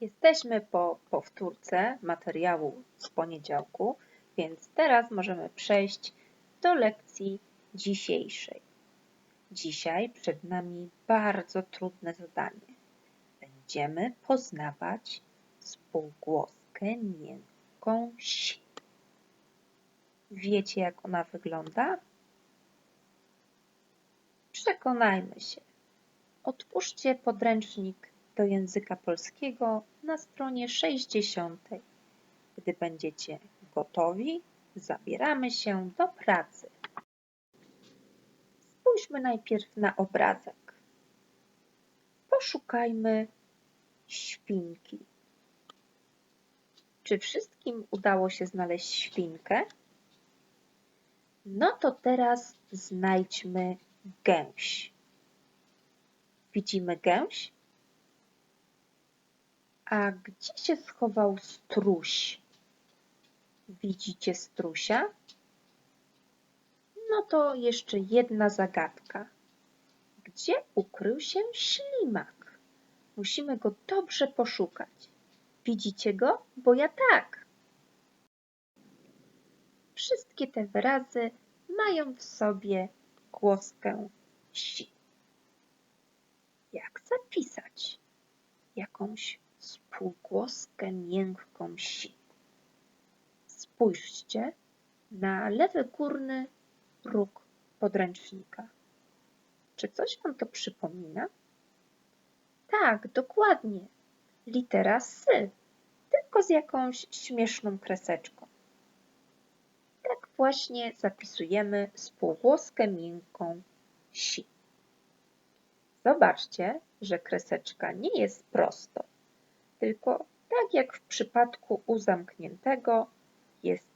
Jesteśmy po powtórce materiału z poniedziałku, więc teraz możemy przejść do lekcji dzisiejszej. Dzisiaj przed nami bardzo trudne zadanie. Będziemy poznawać spółgłoskę miękką si. Wiecie, jak ona wygląda? Przekonajmy się. Otwórzcie podręcznik do języka polskiego na stronie 60. Gdy będziecie gotowi, zabieramy się do pracy. Spójrzmy najpierw na obrazek. Poszukajmy świnki. Czy wszystkim udało się znaleźć świnkę? No to teraz znajdźmy gęś. Widzimy gęś? A gdzie się schował struś? Widzicie strusia? No to jeszcze jedna zagadka. Gdzie ukrył się ślimak? Musimy go dobrze poszukać. Widzicie go? Bo ja tak. Wszystkie te wyrazy mają w sobie głoskę si. Jak zapisać jakąś spółgłoskę miękką si? Spójrzcie na lewy górny róg podręcznika. Czy coś Wam to przypomina? Tak, dokładnie. Litera sy, tylko z jakąś śmieszną kreseczką. Tak właśnie zapisujemy spółgłoskę miękką si. Zobaczcie, że kreseczka nie jest prosto, tylko tak jak w przypadku u zamkniętego jest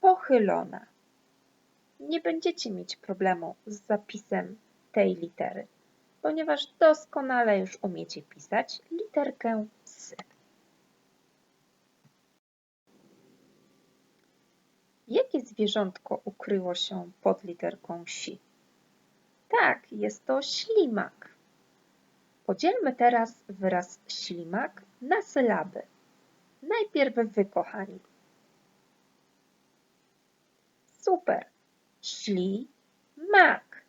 pochylona. Nie będziecie mieć problemu z zapisem tej litery, ponieważ doskonale już umiecie pisać literkę s. Jakie zwierzątko ukryło się pod literką si? Tak, jest to ślimak. Podzielmy teraz wyraz ślimak na sylaby. Najpierw wy, kochani. Super. Śli, mak.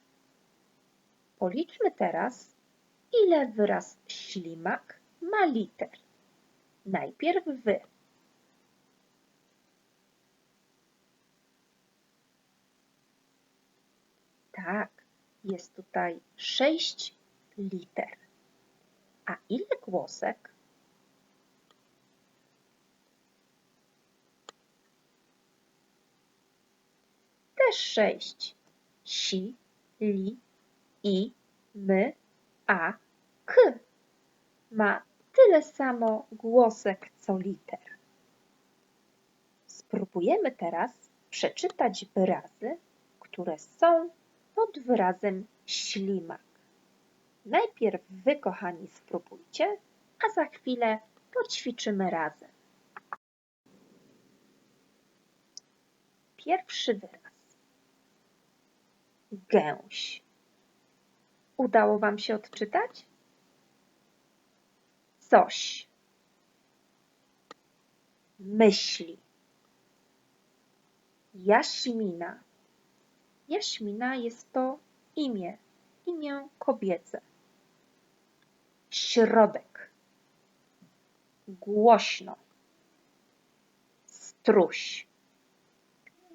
Policzmy teraz, ile wyraz ślimak ma liter. Najpierw wy. Tak, jest tutaj sześć liter. A ile głosek? Też sześć. Si, li, i, my, a, k. Ma tyle samo głosek co liter. Spróbujemy teraz przeczytać wyrazy, które są pod wyrazem ślimak. Najpierw wy, kochani, spróbujcie, a za chwilę poćwiczymy razem. Pierwszy wyraz. Gęś. Udało Wam się odczytać? Coś. Myśli. Jaśmina. Jaśmina jest to imię, imię kobiece. Środek. Głośno. Struś.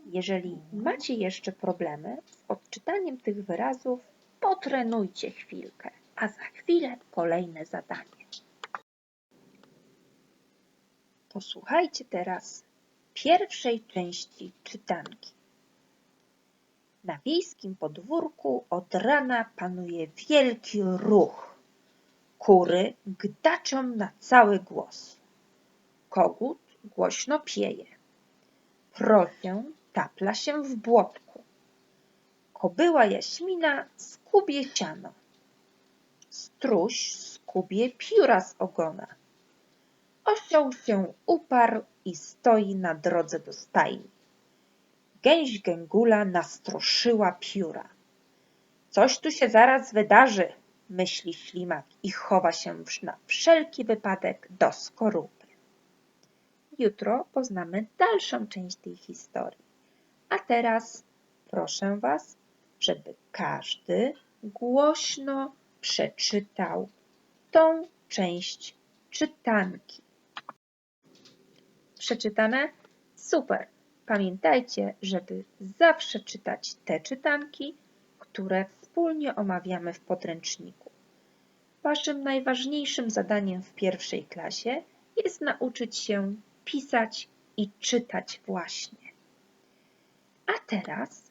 Jeżeli macie jeszcze problemy z odczytaniem tych wyrazów, potrenujcie chwilkę, a za chwilę kolejne zadanie. Posłuchajcie teraz pierwszej części czytanki. Na wiejskim podwórku od rana panuje wielki ruch. Kury gdaczą na cały głos. Kogut głośno pieje. Prosię tapla się w błotku. Kobyła jaśmina skubie siano. Struś skubie pióra z ogona. Osioł się uparł i stoi na drodze do stajni. Gęś gęgula nastroszyła pióra. Coś tu się zaraz wydarzy, myśli ślimak i chowa się na wszelki wypadek do skorupy. Jutro poznamy dalszą część tej historii. A teraz proszę Was, żeby każdy głośno przeczytał tą część czytanki. Przeczytane? Super! Pamiętajcie, żeby zawsze czytać te czytanki, które wspólnie omawiamy w podręczniku. Waszym najważniejszym zadaniem w pierwszej klasie jest nauczyć się pisać i czytać właśnie. A teraz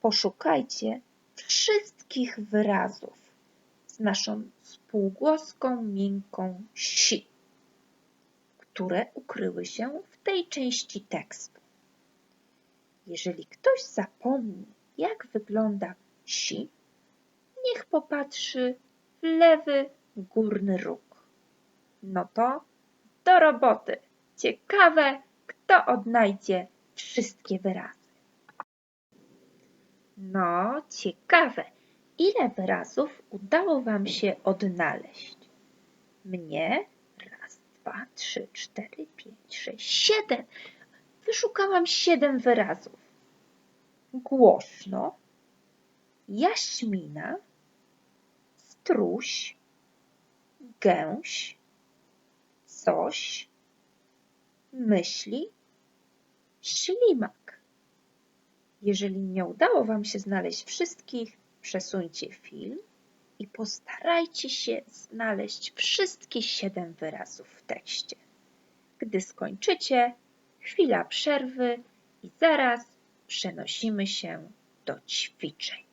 poszukajcie wszystkich wyrazów z naszą spółgłoską miękką si, które ukryły się w tej części tekstu. Jeżeli ktoś zapomni, jak wygląda si, popatrzy w lewy górny róg. No to do roboty. Ciekawe, kto odnajdzie wszystkie wyrazy. No, ciekawe, ile wyrazów udało Wam się odnaleźć? Mnie raz, dwa, trzy, cztery, pięć, sześć, siedem. Wyszukałam siedem wyrazów. Głośno, jaśmina, struś, gęś, coś, myśli, ślimak. Jeżeli nie udało Wam się znaleźć wszystkich, przesuńcie film i postarajcie się znaleźć wszystkie siedem wyrazów w tekście. Gdy skończycie, chwila przerwy i zaraz przenosimy się do ćwiczeń.